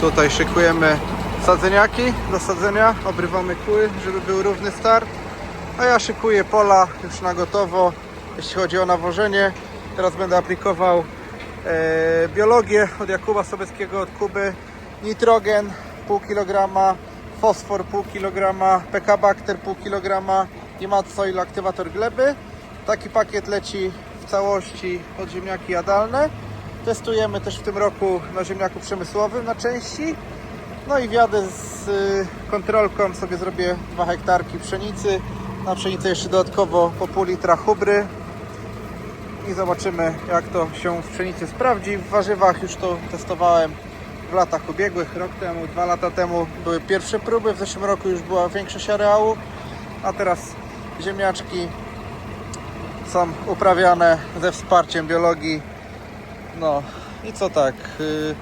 Tutaj szykujemy sadzeniaki do sadzenia, obrywamy kły, żeby był równy start. A ja szykuję pola już na gotowo, jeśli chodzi o nawożenie. Teraz będę aplikował e, biologię od Jakuba Sobeckiego, od Kuby. Nitrogen pół kilograma, fosfor pół kilograma, PK Bacter pół kilograma i Matsoil aktywator gleby. Taki pakiet leci w całości pod ziemniaki jadalne. Testujemy też w tym roku na ziemniaku przemysłowym na części. No i wjadę z y, kontrolką, sobie zrobię 2 hektarki pszenicy. Na pszenicę jeszcze dodatkowo po pół litra hubry. I zobaczymy jak to się w pszenicy sprawdzi. W warzywach już to testowałem w latach ubiegłych, rok temu, dwa lata temu były pierwsze próby. W zeszłym roku już była większość areału, a teraz ziemniaczki są uprawiane ze wsparciem biologii. No i co tak? y,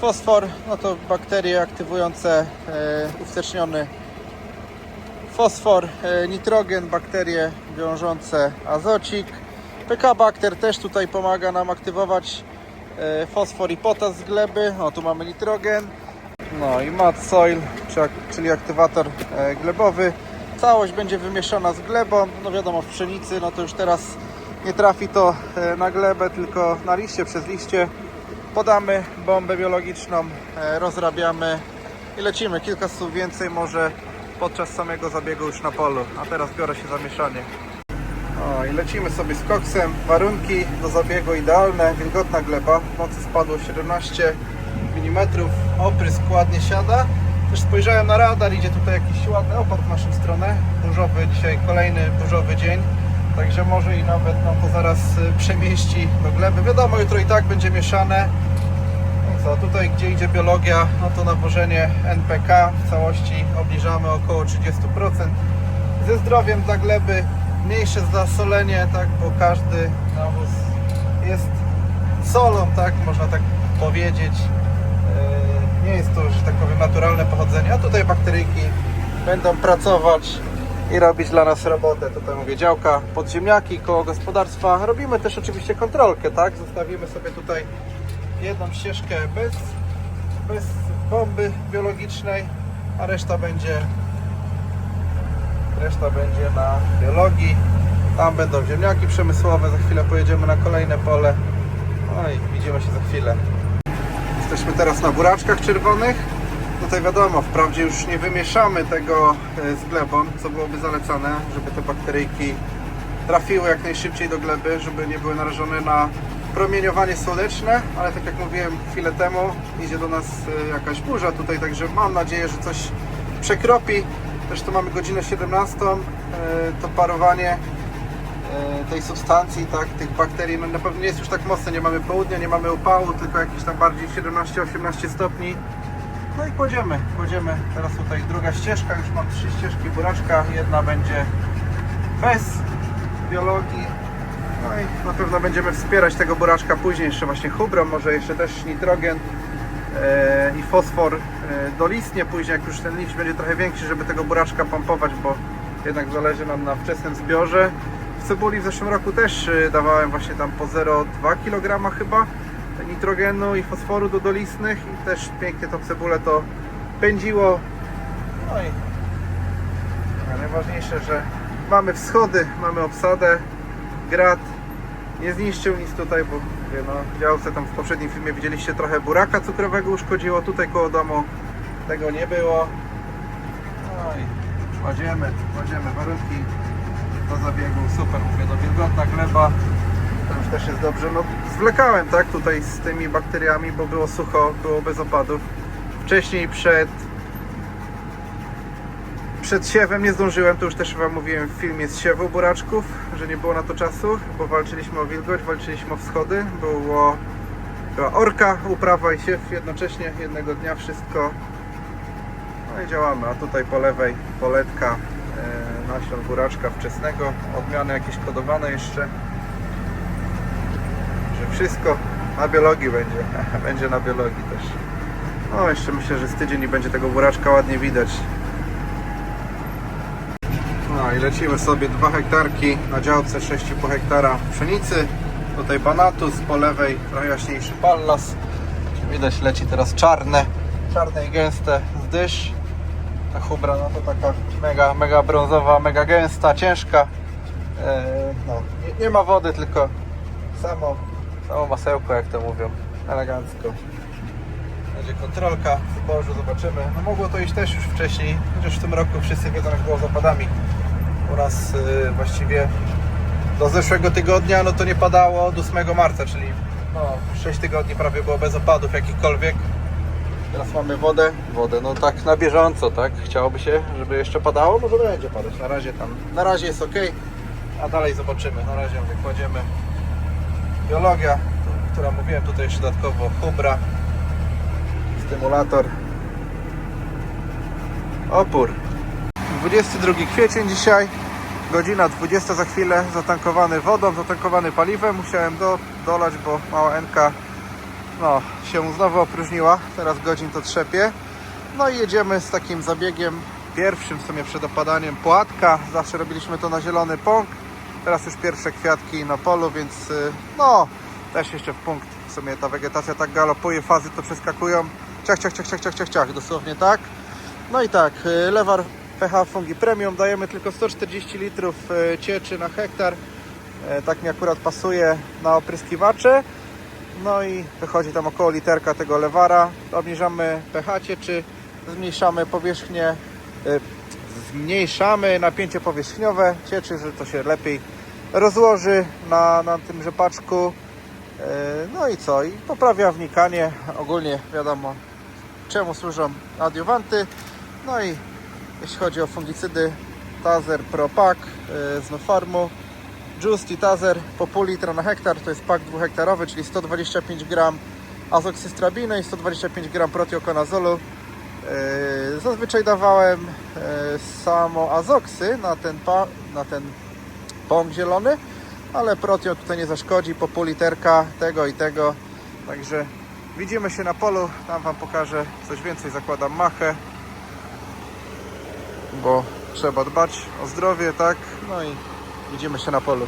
Fosfor, no to bakterie aktywujące e, uwsteczniony fosfor, e, nitrogen, bakterie wiążące azocik. PK Bakter też tutaj pomaga nam aktywować e, fosfor i potas z gleby. O, tu mamy nitrogen. No i mat soil, czyli aktywator glebowy. Całość będzie wymieszana z glebą. No wiadomo, w pszenicy, no to już teraz nie trafi to e, na glebę, tylko na liście, przez liście. Podamy bombę biologiczną, e, rozrabiamy i lecimy. Kilka słów więcej może podczas samego zabiegu już na polu. A teraz biorę się za mieszanie. O, i lecimy sobie z koksem. Warunki do zabiegu idealne. Wilgotna gleba. W spadło 17 mm. Oprysk ładnie siada. Też spojrzałem na radar. Idzie tutaj jakiś ładny opad w naszą stronę. Burzowy dzisiaj, kolejny burzowy dzień. Także może i nawet nam to zaraz y, przemieści do gleby. Wiadomo, jutro i tak będzie mieszane. No co, tutaj gdzie idzie biologia, no to nawożenie NPK w całości obniżamy około 30%. Ze zdrowiem dla gleby mniejsze zasolenie, tak, bo każdy nawóz jest solą, tak, można tak powiedzieć. Yy, Nie jest to, że tak powiem, naturalne pochodzenie, a tutaj bakteryjki będą pracować i robić dla nas robotę. Tutaj mówię działka, podziemniaki, koło gospodarstwa. Robimy też oczywiście kontrolkę, tak? Zostawimy sobie tutaj jedną ścieżkę bez, bez bomby biologicznej, a reszta będzie reszta będzie na biologii. Tam będą ziemniaki przemysłowe, za chwilę pojedziemy na kolejne pole. No i widzimy się za chwilę. Jesteśmy teraz na buraczkach czerwonych. Tutaj wiadomo, wprawdzie już nie wymieszamy tego e, z glebą, co byłoby zalecane, żeby te bakteryjki trafiły jak najszybciej do gleby, żeby nie były narażone na promieniowanie słoneczne, ale tak jak mówiłem chwilę temu, idzie do nas e, jakaś burza tutaj, także mam nadzieję, że coś przekropi. Zresztą mamy godzinę 17, e, to parowanie tej substancji, tak, tych bakterii, no na pewno nie jest już tak mocne, nie mamy południa, nie mamy upału, tylko jakieś tam bardziej 17-18 stopni. No i kładziemy, kładziemy. Teraz tutaj druga ścieżka, już mam trzy ścieżki buraczka, jedna będzie bez biologii, no i na pewno będziemy wspierać tego buraczka później, jeszcze właśnie hubrą, może jeszcze też nitrogen e, i fosfor e, dolistnie później, jak już ten liść będzie trochę większy, żeby tego buraczka pompować, bo jednak zależy nam na wczesnym zbiorze. W cebuli w zeszłym roku też e, dawałem właśnie tam po 0,2 kg chyba nitrogenu i fosforu do dolistnych i też pięknie tą cebulę to pędziło. No i najważniejsze, że mamy wschody, mamy obsadę, grad nie zniszczył nic tutaj, bo mówię, no, działce tam w poprzednim filmie widzieliście trochę buraka cukrowego uszkodziło, tutaj koło domu tego nie było. No i kładziemy, kładziemy warunki do zabiegu, super, mówię, no wilgotna gleba, już też jest dobrze, no zwlekałem, tak, tutaj z tymi bakteriami, bo było sucho, było bez opadów. Wcześniej przed przed siewem nie zdążyłem, to już też Wam mówiłem w filmie z siewu buraczków, że nie było na to czasu, bo walczyliśmy o wilgoć, walczyliśmy o wschody, było, była orka, uprawa i siew jednocześnie, jednego dnia wszystko. No i działamy, a tutaj po lewej poletka e, nasion buraczka wczesnego, odmiany jakieś kodowane jeszcze. Wszystko na biologii będzie, będzie na biologii też. No jeszcze myślę, że z tydzień i będzie tego buraczka ładnie widać. No i lecimy sobie 2 hektarki na działce 6,5 hektara pszenicy. Tutaj banatus, po lewej trochę jaśniejszy pallas. Widać leci teraz czarne czarne i gęste z dysz. Ta hubra no to taka mega, mega brązowa, mega gęsta, ciężka. E, no, nie, nie ma wody, tylko samo, samo masełko, jak to mówią, elegancko. Będzie kontrolka zbożu, zobaczymy. No mogło to iść też już wcześniej, chociaż w tym roku wszyscy wiedzą jak było z opadami. U nas y, właściwie do zeszłego tygodnia no to nie padało od 8 marca, czyli no, 6 tygodni prawie było bez opadów jakichkolwiek. Teraz mamy wodę, wodę no tak na bieżąco, tak? Chciałoby się, żeby jeszcze padało, może będzie padać. Na razie tam, na razie jest ok, a dalej zobaczymy. Na razie mówię, kładziemy biologia, która mówiłem tutaj jeszcze dodatkowo hubra, stymulator, opór. 22 kwiecień dzisiaj, godzina 20 za chwilę, zatankowany wodą, zatankowany paliwem. Musiałem do, dolać, bo mała Enka no, się znowu opróżniła. Teraz godzin to trzepie. No i jedziemy z takim zabiegiem pierwszym w sumie przed opadaniem płatka. Zawsze robiliśmy to na zielony pąk. Teraz już pierwsze kwiatki na polu, więc y, no, też jeszcze w punkt. W sumie ta wegetacja tak galopuje, fazy to przeskakują. Ciach, ciach, ciach, ciach, ciach, ciach, ciach, dosłownie tak. No i tak, y, lewar PH Fungi Premium dajemy tylko 140 litrów y, cieczy na hektar. Tak mi akurat pasuje na opryskiwacze. No i wychodzi tam około literka tego lewara. Obniżamy pH cieczy, zmniejszamy powierzchnię, zmniejszamy napięcie powierzchniowe cieczy, że to się lepiej rozłoży na, na tym rzepaczku. E, No i co? I poprawia wnikanie. Ogólnie wiadomo czemu służą adiuwanty. No i jeśli chodzi o fungicydy, Tazer Pro Pack e, z Nofarmu, Just Tazer po pół litra na hektar, to jest pak dwuhektarowy, czyli 125 gram azoksystrabiny i 125 gram protiokonazolu. E, Zazwyczaj dawałem e, samo azoksy na ten, pa, na ten pąk zielony, ale protio tutaj nie zaszkodzi, po pół literka tego i tego. Także widzimy się na polu, tam Wam pokażę coś więcej, zakładam machę, bo trzeba dbać o zdrowie, tak? No i widzimy się na polu.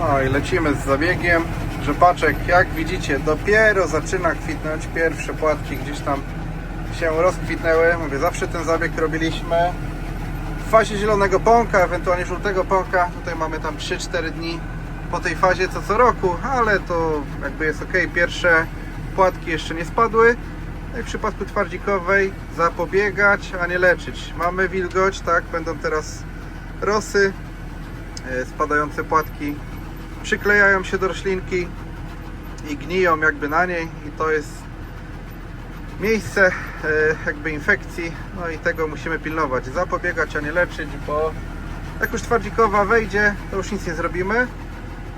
No i lecimy z zabiegiem. Rzepaczek, jak widzicie, dopiero zaczyna kwitnąć. Pierwsze płatki gdzieś tam się rozkwitnęły. Mówię, zawsze ten zabieg robiliśmy w fazie zielonego pąka, ewentualnie żółtego pąka. Tutaj mamy tam 3-4 dni po tej fazie co co roku, ale to jakby jest ok. Pierwsze płatki jeszcze nie spadły. No i w przypadku twardzikowej zapobiegać, a nie leczyć. Mamy wilgoć, tak, będą teraz rosy, e, spadające płatki przyklejają się do roślinki i gniją jakby na niej i to jest miejsce e, jakby infekcji, no i tego musimy pilnować, zapobiegać, a nie leczyć, bo jak już twardzikowa wejdzie, to już nic nie zrobimy,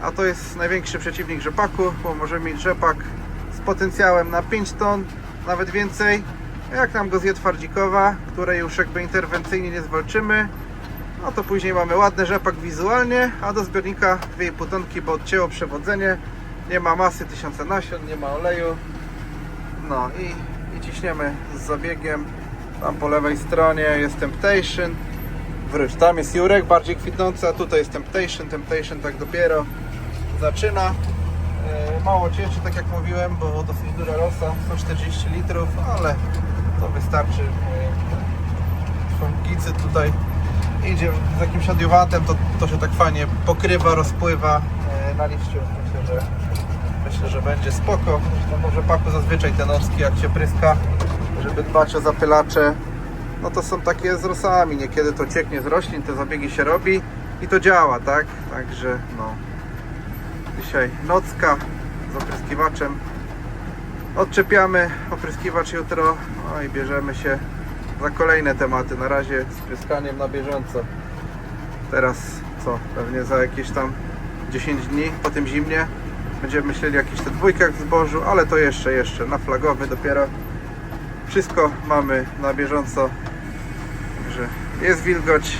a to jest największy przeciwnik rzepaku, bo możemy mieć rzepak z potencjałem na 5 ton, nawet więcej, jak nam go zje twardzikowa, której już jakby interwencyjnie nie zwalczymy, no to później mamy ładny rzepak wizualnie, a do zbiornika 2,5 tonki, bo odcięło przewodzenie, nie ma masy, tysiące nasion, nie ma oleju, no i, i ciśniemy z zabiegiem. Tam po lewej stronie jest Temptation. Wróć, tam jest Jurek, bardziej kwitnący, a tutaj jest Temptation. Temptation tak dopiero zaczyna. E, Mało cieczy, tak jak mówiłem, bo dosyć duża rosa, 140 litrów, ale to wystarczy. E, Fungicy tutaj idzie z jakimś adiuwantem, to, to się tak fajnie pokrywa, rozpływa e, na liściu. Myślę, że Myślę, że będzie spoko. Zresztą może paku zazwyczaj te noski jak się pryska, żeby dbać o zapylacze. No to są takie z rosami, niekiedy to cieknie z roślin, te zabiegi się robi i to działa, tak? Także no. Dzisiaj nocka z opryskiwaczem. Odczepiamy opryskiwacz jutro, no i bierzemy się za kolejne tematy. Na razie z pryskaniem na bieżąco. Teraz co? Pewnie za jakieś tam 10 dni po tym zimnie Będziemy myśleli o jakichś te dwójkach w zbożu, ale to jeszcze, jeszcze na flagowy dopiero. Wszystko mamy na bieżąco. Także jest wilgoć.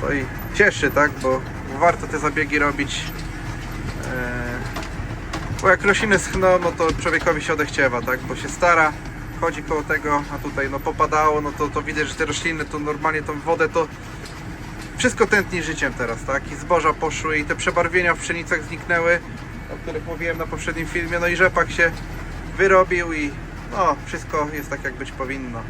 To i cieszy, tak? Bo warto te zabiegi robić. Eee, Bo jak rośliny schną, no to człowiekowi się odechciewa, tak? Bo się stara, chodzi koło tego, a tutaj no popadało, no to, to widać, że te rośliny to normalnie tą wodę to wszystko tętni życiem teraz, tak? I zboża poszły i te przebarwienia w pszenicach zniknęły, o których mówiłem na poprzednim filmie, no i rzepak się wyrobił i No, wszystko jest tak jak być powinno.